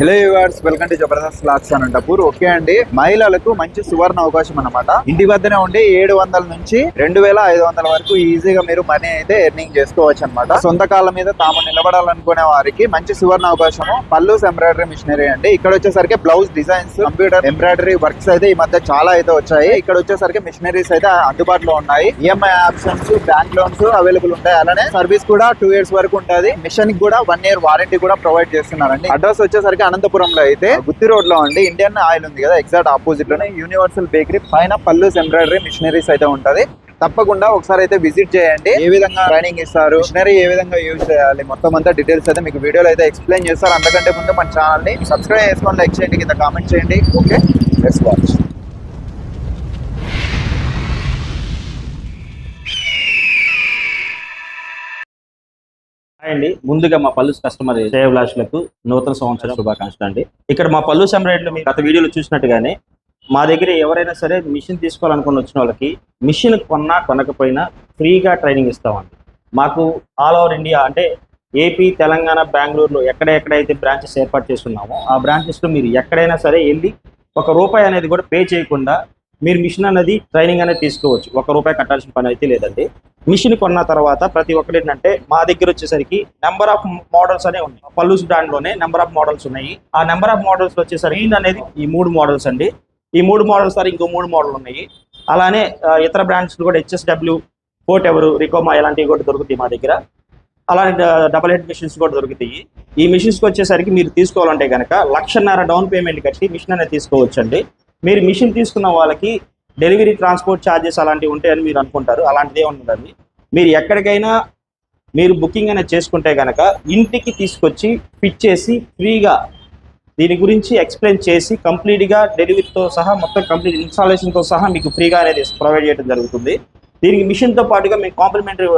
Hello viewers welcome to Jabardasth lakhs Anantapur okay అండి. మహిళలకు మంచి సువర్ణ అవకాశం అన్నమాట. ఇంటి వద్దనే ఉండి ఏడు వందల నుంచి రెండు వేల ఐదు వందల వరకు ఈజీగా మీరు మనీ అయితే ఎర్నింగ్ చేసుకోవచ్చు అనమాట సొంత కాళ్ళ మీద తాము నిలబడాలనుకునే వారికి మంచి సువర్ణ అవకాశము. పల్లూస్ ఎంబ్రాయిడరీ మిషనరీ అండి. ఇక్కడ వచ్చేసరికి blouse designs computer embroidery works అయితే ఈ మధ్య చాలా అయితే వచ్చాయి. ఇక్కడ వచ్చేసరికి మిషనరీస్ అయితే అందుబాటులో ఉన్నాయి. EMI options bank loans available ఉంటాయి. అలానే సర్వీస్ కూడా టూ ఇయర్స్ వరకు ఉంటుంది. మిషన్కి కూడా వన్ ఇయర్ వారంటీ కూడా ప్రొవైడ్ చేస్తున్నారండి. అడ్రస్ వచ్చేసరికి అనంతపురంలో అయితే గుత్తి రోడ్లో అండి. ఇండియన్ ఆయిల్ ఉంది కదా ఎగ్జాక్ట్ ఆపోజిట్లోనే. యూనివర్సల్ బేకరీ పైన పల్లూస్ ఎంబ్రాయిడరీ మిషనరీస్ అయితే ఉంటది. తప్పకుండా ఒకసారి అయితే విజిట్ చేయండి. ఏ విధంగా? ట్రైనింగ్ ఇస్తారు. మిషనరీ ఏ విధంగా యూజ్ చేయాలి? మొత్తం అంతా డీటెయిల్స్ అయితే మీకు వీడియోలో అయితే ఎక్స్ప్లెయిన్ చేస్తారు. అంతకంటే ముందు మన ఛానల్ని సబ్స్క్రైబ్ చేసుకొని లైక్ చేయండి కింద కామెంట్ చేయండి. ఓకే లెట్స్ వాచ్ అండి. ముందుగా మా పళ్ళు కస్టమర్ శ్రేయభిలాషులకు నూతన సంవత్సరం శుభాకాంక్షలు అండి. ఇక్కడ మా పల్లుస్ ఎంబ్రాయిడరీలో మీరు గత వీడియోలో చూసినట్టుగానే మా దగ్గర ఎవరైనా సరే మిషన్ తీసుకోవాలనుకుని వచ్చిన వాళ్ళకి మిషన్ కొన్నా కొనకపోయినా ఫ్రీగా ట్రైనింగ్ ఇస్తామండి. మాకు ఆల్ ఓవర్ ఇండియా అంటే ఏపీ తెలంగాణ బెంగళూరులో ఎక్కడెక్కడైతే బ్రాంచెస్ ఏర్పాటు చేస్తున్నామో ఆ బ్రాంచెస్లో మీరు ఎక్కడైనా సరే వెళ్ళి ఒక రూపాయి అనేది కూడా పే చేయకుండా మీరు మిషన్ అనేది ట్రైనింగ్ అనేది తీసుకోవచ్చు. ఒక రూపాయి కట్టాల్సిన పని అయితే లేదండి. మిషన్ కొన్న తర్వాత ప్రతి ఒక్కటి ఏంటంటే మా దగ్గర వచ్చేసరికి నెంబర్ ఆఫ్ మోడల్స్ అనే ఉన్నాయి. పల్లూస్ బ్రాండ్లోనే నెంబర్ ఆఫ్ మోడల్స్ ఉన్నాయి. ఆ నెంబర్ ఆఫ్ మోడల్స్ వచ్చేసరికి అనేది ఈ మూడు మోడల్స్ అండి. ఈ మూడు మోడల్స్ సార్ ఇంకో మూడు మోడల్ ఉన్నాయి. అలానే ఇతర బ్రాండ్స్ కూడా హెచ్ఎస్డబ్ల్యూ కోట్ ఎవరు రికోమా ఇలాంటివి కూడా దొరుకుతాయి మా దగ్గర. అలానే డబల్ హెడ్ మిషన్స్ కూడా దొరుకుతాయి. ఈ మిషన్స్కి వచ్చేసరికి మీరు తీసుకోవాలంటే కనుక లక్షన్నర డౌన్ పేమెంట్ కట్టి మిషన్ అనేది తీసుకోవచ్చు అండి మీరు మిషన్ తీసుకున్న వాళ్ళకి డెలివరీ ట్రాన్స్పోర్ట్ ఛార్జెస్ అలాంటివి ఉంటాయని మీరు అనుకుంటారు. అలాంటిదే ఉండదండి మీరు ఎక్కడికైనా మీరు బుకింగ్ అనేది చేసుకుంటే కనుక ఇంటికి తీసుకొచ్చి ఫిట్ చేసి ఫ్రీగా దీని గురించి ఎక్స్ప్లెయిన్ చేసి కంప్లీట్గా డెలివరీతో సహా మొత్తం కంప్లీట్ ఇన్స్టాలేషన్తో సహా మీకు ఫ్రీగా అనేది ప్రొవైడ్ చేయడం జరుగుతుంది. దీనికి మిషన్తో పాటుగా మీకు కాంప్లిమెంటరీ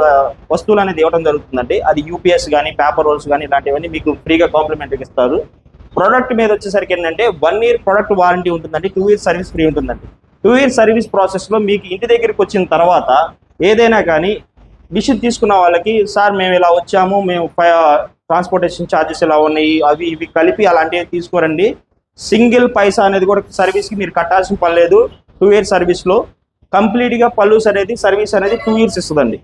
వస్తువులు అనేది ఇవ్వడం జరుగుతుందండి. అది యూపీఎస్ కానీ పేపర్ రోల్స్ కానీ ఇలాంటివన్నీ మీకు ఫ్రీగా కాంప్లిమెంటరీ ఇస్తారు. ప్రోడక్ట్ మీద వచ్చేసరికి ఏంటంటే వన్ ఇయర్ ప్రోడక్ట్ వారంటీ ఉంటుందండి టూ ఇయర్ సర్వీస్ ఫ్రీ ఉంటుందండి. టూ ఇయర్ సర్వీస్ ప్రాసెస్లో మీకు ఇంటి దగ్గరికి వచ్చిన తర్వాత ఏదైనా కానీ మిషన్ తీసుకున్న వాళ్ళకి సార్ మేము ఇలా వచ్చాము మేము ట్రాన్స్పోర్టేషన్ ఛార్జెస్ ఇలా ఉన్నాయి అవి ఇవి కలిపి అలాంటివి తీసుకోరండి. సింగిల్ పైసా అనేది కూడా సర్వీస్కి మీరు కట్టాల్సిన పని లేదు. టూ ఇయర్ సర్వీస్లో కంప్లీట్గా పల్లూస్ అనేది సర్వీస్ అనేది టూ ఇయర్స్ ఇస్తుందండి.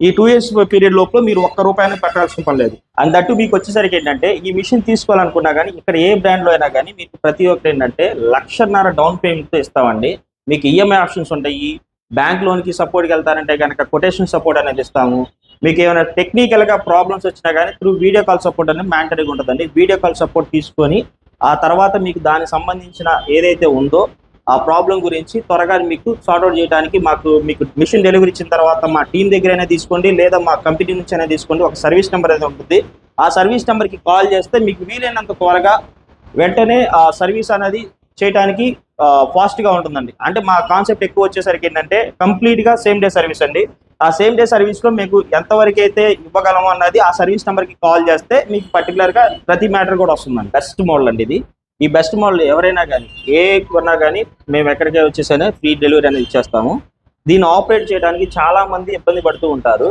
ఈ టూ ఇయర్స్ పీరియడ్ లోపల మీరు ఒక్క రూపాయలు పెట్టాల్సిన పని లేదు. అండ్ దట్టు మీకు వచ్చేసరికి ఏంటంటే ఈ మిషన్ తీసుకోవాలనుకున్నా కానీ ఇక్కడ ఏ బ్రాండ్లో అయినా కానీ మీకు ప్రతి ఒక్కటి ఏంటంటే లక్షన్నర డౌన్ పేమెంట్తో ఇస్తామండి. మీకు ఈఎంఐ ఆప్షన్స్ ఉంటాయి. బ్యాంక్ లోన్కి సపోర్ట్కి వెళ్తారంటే కనుక కొటేషన్ సపోర్ట్ అనేది ఇస్తాము. మీకు ఏమైనా టెక్నికల్గా ప్రాబ్లమ్స్ వచ్చినా కానీ త్రూ వీడియో కాల్ సపోర్ట్ అనేది మ్యాండటరీగా ఉంటుందండి. వీడియో కాల్ సపోర్ట్ తీసుకొని ఆ తర్వాత మీకు దానికి సంబంధించిన ఏదైతే ఉందో ఆ ప్రాబ్లం గురించి త్వరగా మీకు సార్ట్అవుట్ చేయడానికి మాకు మీకు మిషన్ డెలివరీ ఇచ్చిన తర్వాత మా టీం దగ్గరైనా తీసుకోండి లేదా మా కంపెనీ నుంచి అయినా తీసుకోండి. ఒక సర్వీస్ నెంబర్ అయితే ఉంటుంది. ఆ సర్వీస్ నెంబర్కి కాల్ చేస్తే మీకు వీలైనంత త్వరగా వెంటనే ఆ సర్వీస్ అనేది చేయడానికి ఫాస్ట్గా ఉంటుందండి. అంటే మా కాన్సెప్ట్ ఎక్కువ వచ్చేసరికి ఏంటంటే కంప్లీట్గా సేమ్ డే సర్వీస్ అండి. ఆ సేమ్ డే సర్వీస్లో మీకు ఎంతవరకు అయితే ఇవ్వగలము అన్నది ఆ సర్వీస్ నెంబర్కి కాల్ చేస్తే మీకు పర్టికులర్గా ప్రతి మ్యాటర్ కూడా వస్తుందండి. బెస్ట్ మోడల్ అండి ఇది. ఈ బెస్ట్ మోడల్ ఎవరైనా కానీ ఏ కొన్నా కానీ మేము ఎక్కడికే వచ్చేసైనా ఫ్రీ డెలివరీ అనేది ఇచ్చేస్తాము. దీన్ని ఆపరేట్ చేయడానికి చాలా మంది ఇబ్బంది పడుతూ ఉంటారు.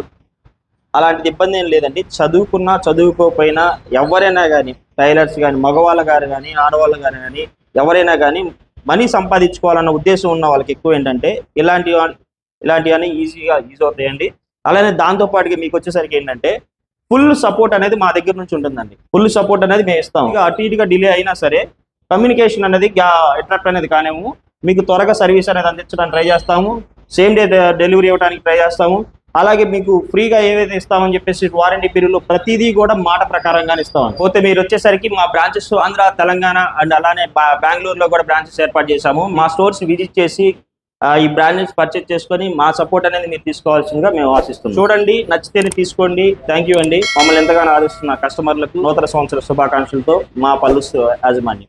అలాంటిది ఇబ్బంది ఏం లేదండి. చదువుకున్నా చదువుకోకపోయినా ఎవరైనా కానీ టైలర్స్ కానీ మగవాళ్ళ గారు కానీ ఆడవాళ్ళ గారు కానీ ఎవరైనా కానీ మనీ సంపాదించుకోవాలన్న ఉద్దేశం ఉన్న వాళ్ళకి ఎక్కువ ఏంటంటే ఇలాంటి ఇలాంటివన్నీ ఈజీగా యూజ్ అవుతాయండి. అలానే దాంతో పాటుగా మీకు వచ్చేసరికి ఏంటంటే ఫుల్ సపోర్ట్ అనేది మా దగ్గర నుంచి ఉంటుందండి. ఫుల్ సపోర్ట్ అనేది మేము ఇస్తాం. ఇక అటు ఇటుగా డిలే అయినా సరే కమ్యూనికేషన్ అనేది ఎట్రాక్ట్ అనేది కానేము మీకు త్వరగా సర్వీస్ అనేది అందించడానికి ట్రై చేస్తాము సేమ్ డే డెలివరీ ఇవ్వడానికి ట్రై చేస్తాము అలాగే మీకు ఫ్రీగా ఏవైతే ఇస్తామని చెప్పేసి వారంటీ పీరియడ్లో ప్రతిదీ కూడా మాట ప్రకారంగానే ఇస్తాము పోతే మీరు వచ్చేసరికి మా బ్రాంచెస్ ఆంధ్ర తెలంగాణ అండ్ అలానే బా- బెంగళూరులో కూడా బ్రాంచెస్ ఏర్పాటు చేశాము. మా స్టోర్స్ విజిట్ చేసి ఆ, ఈ బ్రాంచెస్ పర్చేస్ చేసుకొని మా సపోర్ట్ అనేది మీరు తీసుకోవాల్సిందిగా మేము ఆశిస్తున్నాం. చూడండి నచ్చితేనే తీసుకోండి. థ్యాంక్ యూ అండి. మమ్మల్ని ఎంతగానో ఆదరిస్తున్న కస్టమర్లకు నూతన సంవత్సర శుభాకాంక్షలతో మా పల్లు యాజమాన్యం.